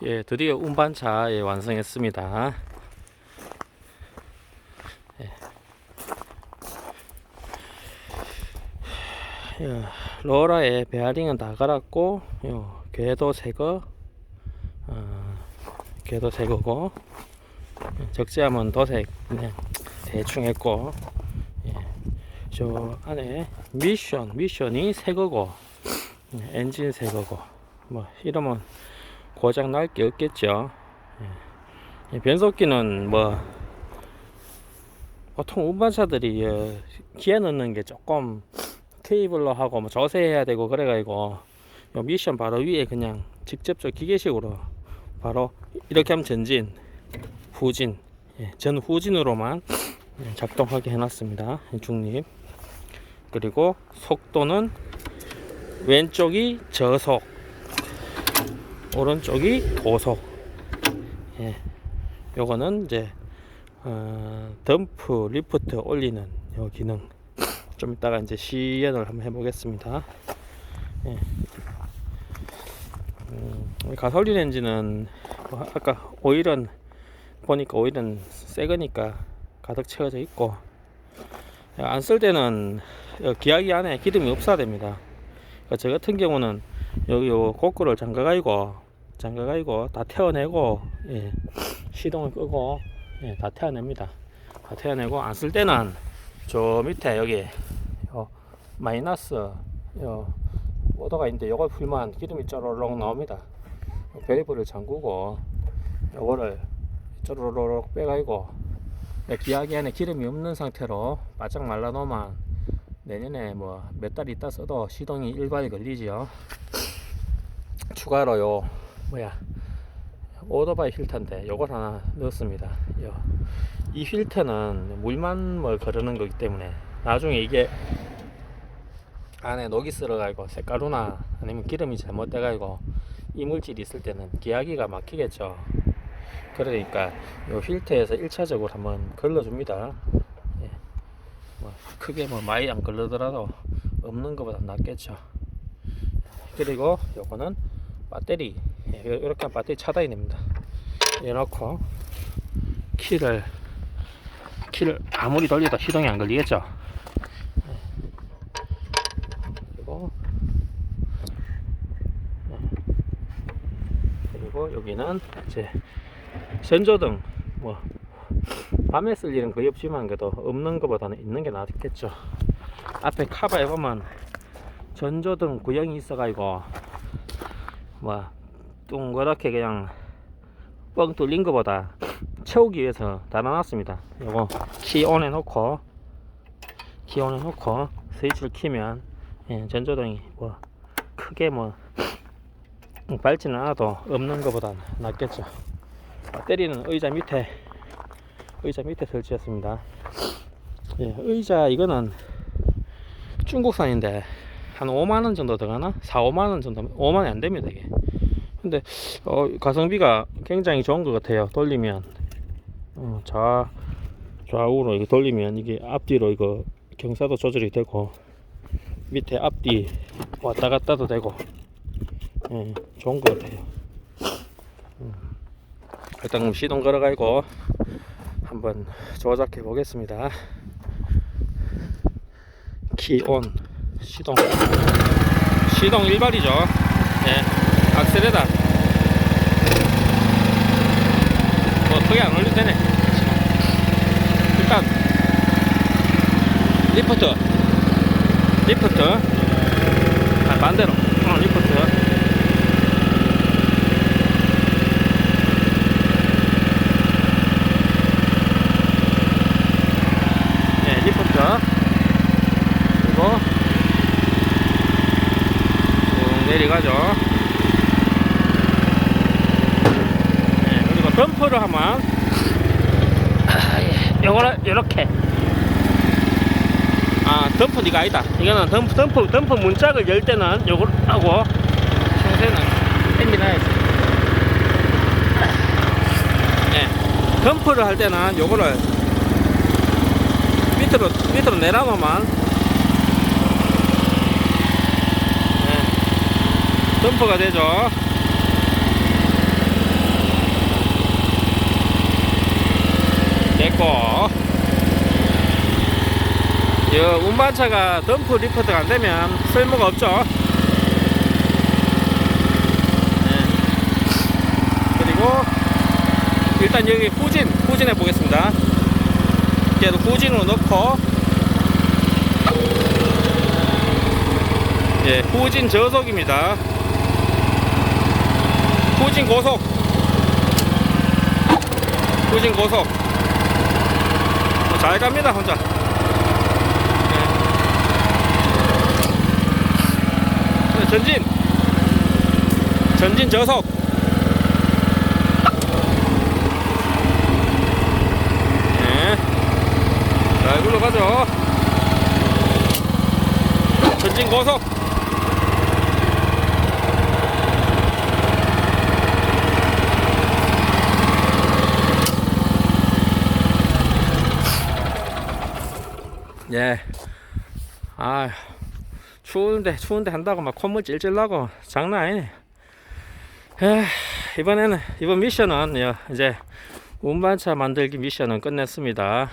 예, 드디어 운반차 예, 완성했습니다. 예. 예, 로라의 베어링은 다 갈았고, 요, 궤도 제거, 어, 궤도 제거고, 예, 적재함은 도색 그냥 대충 했고, 예, 저 안에 미션, 미션이 새 거고, 예, 엔진 새 거고, 뭐, 이러면 고장 날 게 없겠죠. 예. 이 변속기는 뭐 보통 운반차들이 어, 기어 넣는 게 조금 케이블로 하고 뭐 조세해야 되고 그래가지고 요 미션 바로 위에 그냥 직접적 기계식으로 바로 이렇게 하면 전진, 후진, 예, 전 후진으로만 예, 작동하게 해놨습니다. 이 중립. 그리고 속도는 왼쪽이 저속, 오른쪽이 도속. 예. 요거는 이제 어, 덤프 리프트 올리는 요 기능. 좀 이따가 이제 시연을 한번 해보겠습니다. 예. 음, 이 가솔린 엔진은 뭐 아까 오일은 보니까 오일은 새 거니까 가득 채워져 있고 안 쓸 때는 요 기하기 안에 기름이 없어야 됩니다. 그러니까 저 같은 경우는 여기 요 고꾸를 잠가가지고 잠가가지고 다 태워내고 예, 시동을 끄고 예, 다 태워냅니다. 다 태워내고 안 쓸 때는 저 밑에 여기 요 마이너스 요 오더가 있는데 요걸 풀면 기름이 쪼로록 나옵니다. 요 베리브를 잠그고 요거를 쪼로록 빼가지고 내 기하기 안에 기름이 없는 상태로 바짝 말라 놓으면 내년에 뭐 몇 달 있다 써도 시동이 일괄 걸리지요. 추가로 요 뭐야 오토바이 필터인데 요걸 하나 넣었습니다. 요. 이 필터는 물만 뭐 거르는 거기 때문에 나중에 이게 안에 녹이 쓸어가지고 색가루나 아니면 기름이 잘못돼가지고 이물질이 있을 때는 기하기가 막히겠죠. 그러니까 요 필터에서 1차적으로 한번 걸러줍니다. 예. 뭐 크게 뭐 많이 안 걸르더라도 없는 것보다 낫겠죠. 그리고 요거는 배터리 예, 요- 요렇게 하면 배터리 차단이 됩니다. 이렇고 키를 키를 아무리 돌려도 시동이 안 걸리겠죠. 예. 그리고 어. 그리고 여기는 이제 전조등 뭐 밤에 쓸 일은 거의 없지만 그래도 없는 것보다는 있는 게 낫겠죠. 앞에 카바에 보면 전조등 구형이 있어가지고 뭐 동그랗게 그냥 뻥 뚫린 것보다 채우기 위해서 달아놨습니다. 요거 키온 해놓고 키온 해놓고 스위치를 키면 예, 전조등이 뭐 크게 뭐 밝지는 않아도 없는 것보다 낫겠죠. 배터리는 의자 밑에 의자 밑에 설치했습니다. 예, 의자 이거는 중국산인데 한 5만 원 정도 들어가나? 4, 5만 원 정도 5만 원이 안 됩니다 이게. 근데 어, 가성비가 굉장히 좋은 것 같아요. 돌리면 어, 좌 좌우로 이거 돌리면 이게 앞뒤로 이거 경사도 조절이 되고 밑에 앞뒤 왔다 갔다도 되고 예, 좋은 것 같아요. 음. 일단 그럼 시동 걸어가지고 한번 조작해 보겠습니다. 키온 시동 시동 일발이죠. 네, 악셀에다. 뭐 크게 안 올려도 되네. 일단 리프트. 리프트. 아, 반대로. 어, 리프트. 네, 리프트. 그리고 쭉 내려가죠. 덤프를 하면 아, 예, 요거를 요렇게. 아 덤프 니가 아니다. 이거는 덤프 덤프 덤프 문짝을 열 때는 요걸 하고 평소에는 당겨놔야지. 네, 덤프를 할 때는 요거를 밑으로 밑으로 내려놓으면 네, 덤퍼가 되죠 됐고. 이 운반차가 덤프 리프트가 안되면 쓸모가 없죠. 네. 그리고 일단 여기 후진 후진 해 보겠습니다. 얘도 후진으로 넣고. 예, 후진 저속입니다. 후진 고속. 후진 고속. 어, 잘 갑니다 혼자. 네. 전진. 전진 저속. 네. 자 이걸로 가죠. 전진 고속 예. 아, 추운데, 추운데 한다고 막 콧물 찔찔 나고 장난 아니네. 에, 이번에는, 이번 미션은, 예, 이제, 운반차 만들기 미션은 끝냈습니다.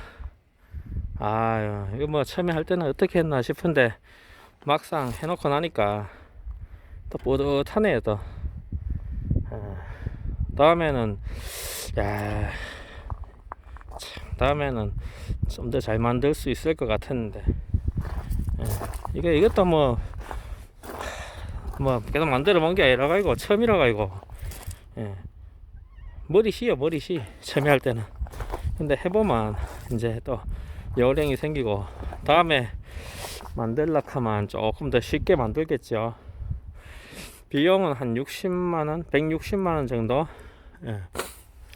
아, 이거 뭐 처음에 할 때는 어떻게 했나 싶은데, 막상 해놓고 나니까, 또 뿌듯하네요, 또. 아, 다음에는, 야, 참, 다음에는 좀 더 잘 만들 수 있을 것 같았는데. 예, 이게 이것도 뭐, 뭐 계속 만들어 본 게 아니라 가지고 처음이라 가지고 예, 머리 쉬어 머리 쉬 처음에 할 때는. 근데 해보면 이제 또 요령이 생기고 다음에 만들라 하면 조금 더 쉽게 만들겠죠. 비용은 한 60만원 160만원 정도? 예.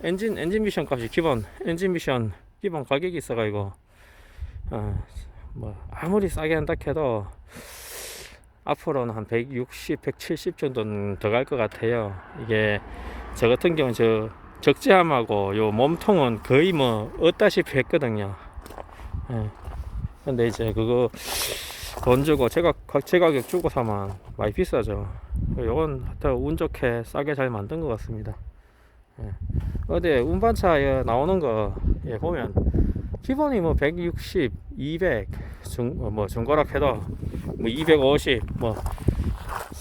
엔진 엔진 미션 값이 기본. 엔진 미션 기본 가격이 있어가지고 어, 뭐 아무리 싸게 한다 해도 앞으로는 한 160, 170 정도는 더 갈 것 같아요. 이게 저 같은 경우는 저 적재함하고 요 몸통은 거의 뭐 얻다시피 했거든요. 예. 근데 이제 그거 돈 주고 제가 가- 제 가격 주고 사면 많이 비싸죠. 요건 하여튼 운 좋게 싸게 잘 만든 것 같습니다. 예. 어디 운반차에 나오는 거 예, 보면 기본이 뭐 160, 200 중, 어, 뭐 중고락 해도 뭐 250, 뭐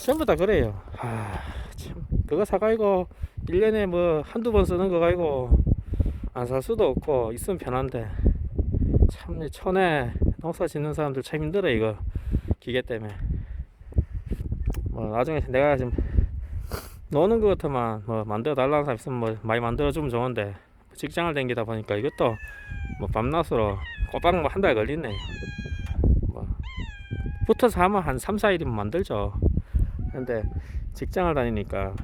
전부 다 그래요. 아, 참 그거 사가지고 1년에 뭐 한두 번 쓰는 거 가지고 안 살 수도 없고 있으면 편한데. 참이 천에 농사 짓는 사람들 참 힘들어 이거. 기계 때문에. 뭐 나중에 내가 지금 노는 것 같으면 뭐 만들어 달라는 사람 있으면 뭐 많이 만들어 주면 좋은데 직장을 댕기다 보니까 이것도 뭐 밤낮으로 꼬박 뭐 한 달 걸리네. 뭐 붙어서 하면 한 3, 4일이면 만들죠. 근데 직장을 다니니까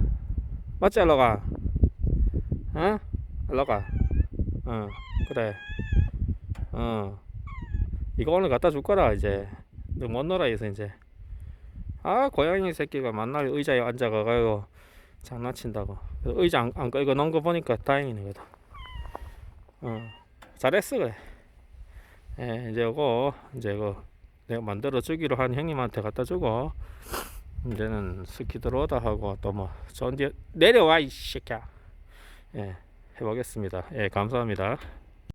맞지 알러가? 어? 알러가? 어 그래. 어 이거 오늘 갖다 줄 거라 이제 너 못 놀아 해서 이제 아 고양이 새끼가 만날 의자에 앉아가가지고 장난친다고 의자 안, 안 끌고 놓은 거 보니까 다행이네 그래도 어 잘했어 그래. 예 이제 이거 이제 이거 내가 만들어 주기로 한 형님한테 갖다 주고 이제는 스키 들어오다 하고 또 뭐 전뒤 내려와 이 새끼야. 예 해보겠습니다. 예 감사합니다